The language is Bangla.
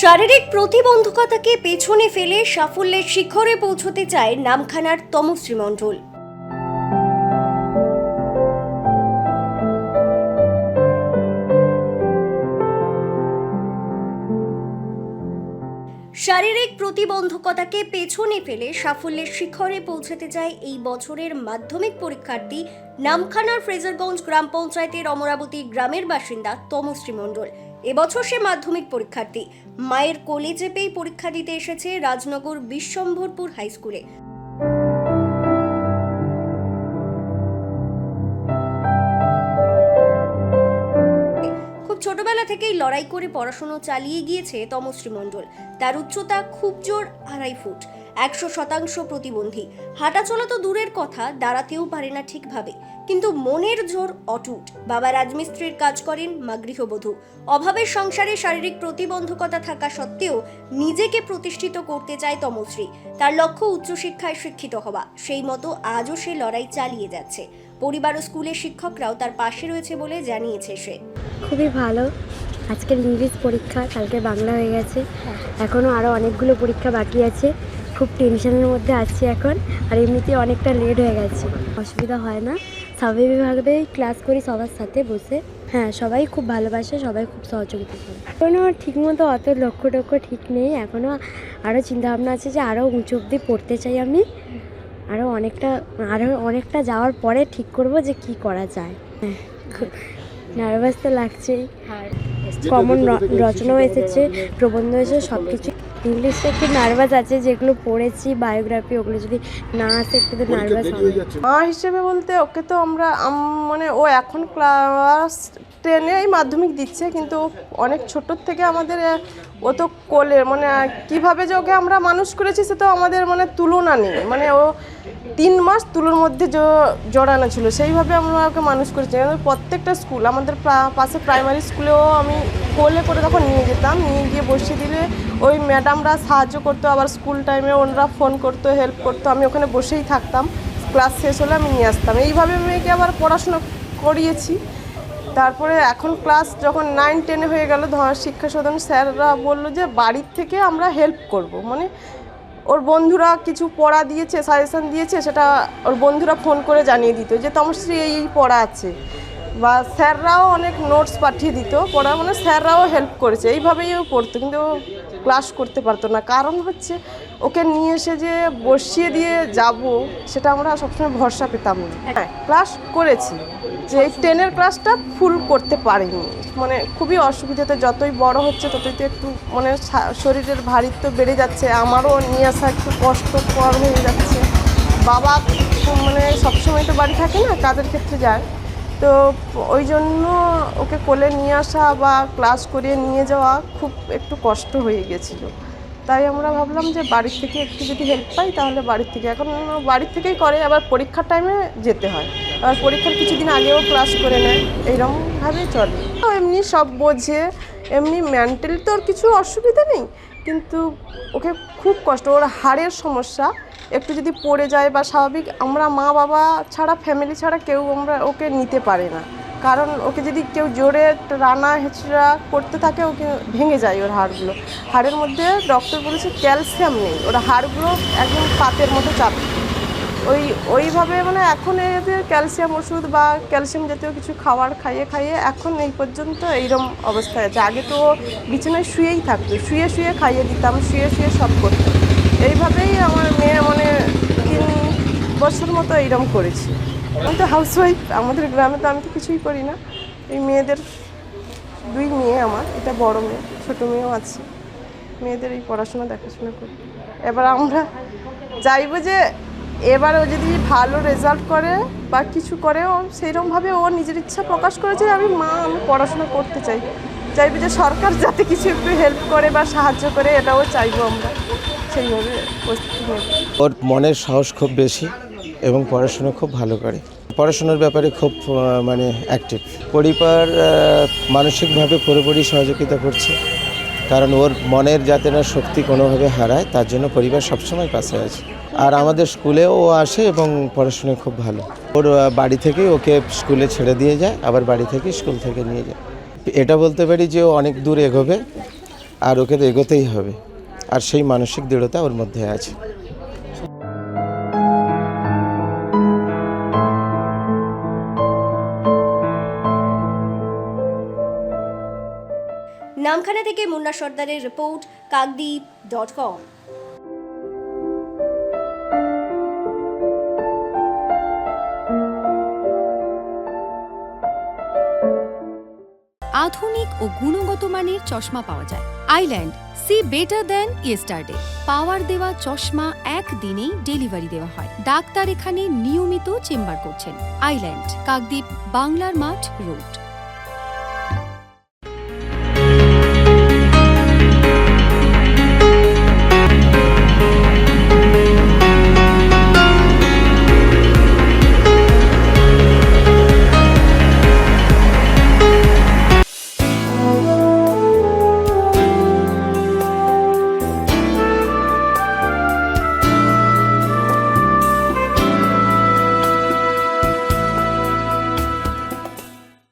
শারীরিক প্রতিবন্ধকতাকে পেছনে ফেলে সাফল্যের শিখরে পৌঁছতে চায় নামখানার তমশ্রী মণ্ডল। শারীরিক প্রতিবন্ধকতাকে পেছনে ফেলে সাফল্যের শিখরে পৌঁছতে চায় এই বছরের মাধ্যমিক পরীক্ষার্থী নামখানার ফ্রেজারগঞ্জ গ্রাম পঞ্চায়েতের অমরাবতী গ্রামের বাসিন্দা তমশ্রী মণ্ডল। এবছর সে মাধ্যমিক পরীক্ষার্থী। মায়ের কোলে চেপেই পরীক্ষা দিতে এসেছে রাজনগর বিশ্বম্ভরপুর হাই স্কুলে থেকেই লড়াই করে পড়াশুনো চালিয়ে গিয়েছে তমশ্রী মণ্ডল। তার উচ্চতা খুব জোর, আড়াই ফুট, একশো শতাংশ প্রতিবন্ধী। হাঁটাচলা তো দূরের কথা, দাঁড়াতেও পারে না ঠিকভাবে। কিন্তু মনের জোর অটুট। বাবা রাজমিস্ত্রির কাজ করেন মা গৃহবধূ। অভাবের সংসারে শারীরিক প্রতিবন্ধকতা থাকা সত্ত্বেও নিজেকে প্রতিষ্ঠিত করতে চায় তমশ্রী। তার লক্ষ্য উচ্চশিক্ষায় শিক্ষিত হওয়া। সেই মতো আজও সে লড়াই চালিয়ে যাচ্ছে। পরিবার ও স্কুলের শিক্ষকরাও তার পাশে রয়েছে বলে জানিয়েছে সে। খুবই ভালো। আজকের ইংলিশ পরীক্ষা কালকে বাংলা হয়ে গেছে। এখনও আরও অনেকগুলো পরীক্ষা বাকি আছে। খুব টেনশনের মধ্যে আছি এখন, আর এমনিতে অনেকটা লেট হয়ে গেছে। অসুবিধা হয় না। স্বাভাবিকভাবেই ক্লাস করি সবার সাথে বসে। হ্যাঁ সবাই খুব ভালোবাসে, সবাই খুব সহযোগিতা করে। এখনও ঠিকমতো অত লক্ষ্য টক্ষ্য ঠিক নেই। এখনও আরও চিন্তাভাবনা আছে যে আরও উঁচু অব্দি পড়তে চাই আমি। আরও অনেকটা আরও অনেকটা যাওয়ার পরে ঠিক করব যে কি করা যায়। হ্যাঁ নার্ভাস তো লাগছেই। কমন রচনাও এসেছে প্রবন্ধ এসেছে সব কিছু ইংলিশটা একটু নার্ভাস আছে যেগুলো পড়েছি বায়োগ্রাফি ওগুলো যদি না আসে একটু তো নার্ভাস হবে। মা হিসেবে বলতে ওকে তো আমরা মানে ও এখন ক্লাস টেনে এই মাধ্যমিক দিচ্ছে কিন্তু অনেক ছোটোর থেকে আমাদের ও তো কোলে মানে কীভাবে যে ওকে আমরা মানুষ করেছি সে তো আমাদের মানে তুলনা নেই। মানে ও তিন মাস তুলোর মধ্যে জ- জড়ানো ছিল সেইভাবে আমরা ওকে মানুষ করেছি। প্রত্যেকটা স্কুল আমাদের পাশে প্রাইমারি স্কুলেও আমি কোলে করে তখন নিয়ে যেতাম নিয়ে গিয়ে বসিয়ে দিলে ওই ম্যাডামরা সাহায্য করতো, আবার স্কুল টাইমে ওনারা ফোন করতো, হেল্প করতো, আমি ওখানে বসেই থাকতাম। ক্লাস শেষ হলে আমি নিয়ে আসতাম। এইভাবে মেয়েকে আবার পড়াশোনা করিয়েছি। তারপরে এখন ক্লাস যখন নাইন টেনে হয়ে গেল, ধর শিক্ষা সদন স্যাররা বলল যে বাড়ির থেকে আমরা হেল্প করব। মানে ওর বন্ধুরা কিছু পড়া দিয়েছে সাজেশান দিয়েছে, সেটা ওর বন্ধুরা ফোন করে জানিয়ে দিত যে, তমশ্রী, এই এই পড়া আছে। বা স্যাররাও অনেক নোটস পাঠিয়ে দিত, পড়া মানে স্যাররাও হেল্প করেছে। এইভাবেই ও পড়তো, কিন্তু ও ক্লাস করতে পারতো না। কারণ হচ্ছে, ওকে নিয়ে এসে যে বসিয়ে দিয়ে যাব, সেটা আমরা সবসময় ভরসা পেতাম না। হ্যাঁ ক্লাস করেছি, যে এই টেনের ক্লাসটা ফুল করতে পারিনি। মানে খুবই অসুবিধাতে যতই বড় হচ্ছে, ততই তো একটু মানে শরীরের ভারিত্ব বেড়ে যাচ্ছে, আমারও নিয়ে আসা একটু কষ্টকর হয়ে যাচ্ছে। বাবা মানে সবসময় তো বাড়ি থাকে না, কাজের ক্ষেত্রে যায়। তো ওই জন্য ওকে কোলে নিয়ে আসা বা ক্লাস করিয়ে নিয়ে যাওয়া খুব একটু কষ্ট হয়ে গেছিল। তাই আমরা ভাবলাম যে বাড়ির থেকে একটু যদি হেল্প পাই তাহলে বাড়ির থেকে। এখন বাড়ির থেকেই করে, আবার পরীক্ষার টাইমে যেতে হয়। আবার পরীক্ষার কিছুদিন আগেও ক্লাস করে নেয়। এইরকমভাবেই চলে। তো এমনি সব বোঝে, এমনি মেন্টালি তো ওর কিছু অসুবিধা নেই। কিন্তু ওকে খুব কষ্ট, ওর হাড়ের সমস্যা। একটু যদি পড়ে যায় বা স্বাভাবিক, আমরা মা বাবা ছাড়া ফ্যামিলি ছাড়া কেউ আমরা ওকে নিতে পারে না। কারণ ওকে যদি কেউ জোরে রানা হেঁচড়া করতে থাকে, ওকে ভেঙে যায় ওর হাড়গুলো। হাড়ের মধ্যে ডক্টর বলেছে ক্যালসিয়াম নেই। ওর হাড়গুলো একদম পাতের মতো চাপ। ওই, ওইভাবে মানে এখন এদের ক্যালসিয়াম ওষুধ বা ক্যালসিয়াম জাতীয় কিছু খাবার খাইয়ে খাইয়ে এখন এই পর্যন্ত এইরকম অবস্থায় আছে। আগে তো বিছানায় শুয়েই থাকতো। শুয়ে শুয়ে খাইয়ে দিতাম, শুয়ে শুয়ে সব করতো। এইভাবেই আমার বছর মতো এইরকম করেছি। আমি তো হাউস ওয়াইফ আমাদের গ্রামে তো আমি তো কিছুই করি না। এই মেয়েদের দুই মেয়ে আমার, এটা বড় মেয়ে, ছোটো মেয়েও আছে। মেয়েদের এই পড়াশোনা, দেখাশোনা করি। এবার আমরা চাইব যে এবার ও যদি ভালো রেজাল্ট করে বা কিছু করে, ও সেইরকমভাবে ও নিজের ইচ্ছা প্রকাশ করেছে আমি মা, আমি পড়াশোনা করতে চাই। চাইব যে সরকার যাতে কিছু একটু হেল্প করে বা সাহায্য করে, এটাও চাইব আমরা। সেইভাবে ওর মনের সাহস খুব বেশি। এবং পড়াশুনো খুব ভালো করে। পড়াশোনার ব্যাপারে খুব মানে অ্যাক্টিভ পরিবার মানসিকভাবে পুরোপুরি সহযোগিতা করছে। কারণ ওর মনের যাতে না শক্তি কোনোভাবে হারায়, তার জন্য পরিবার সবসময় পাশে আছে। আর আমাদের স্কুলেও ও আসে এবং পড়াশোনায় খুব ভালো। ওর বাড়ি থেকেই ওকে স্কুলে ছেড়ে দিয়ে যায়, আবার বাড়ি থেকে স্কুল থেকে নিয়ে যায়। এটা বলতে পারি যে ও অনেক দূর এগোবে, আর ওকে তো এগোতেই হবে। আর সেই মানসিক দৃঢ়তা ওর মধ্যে আছে। নামখানা থেকে মুন্না সর্দারের রিপোর্ট, কাকদ্বীপ ডট কম। আধুনিক ও গুণগত মানের চশমা পাওয়া যায়। Island, sea better than yesterday. Power দেওয়া চশমা একদিনেই ডেলিভারি দেওয়া হয়। ডাক্তার এখানে নিয়মিত চেম্বার করছেন। আইল্যান্ড, কাকদ্বীপ, বাংলার মাঠ রোড।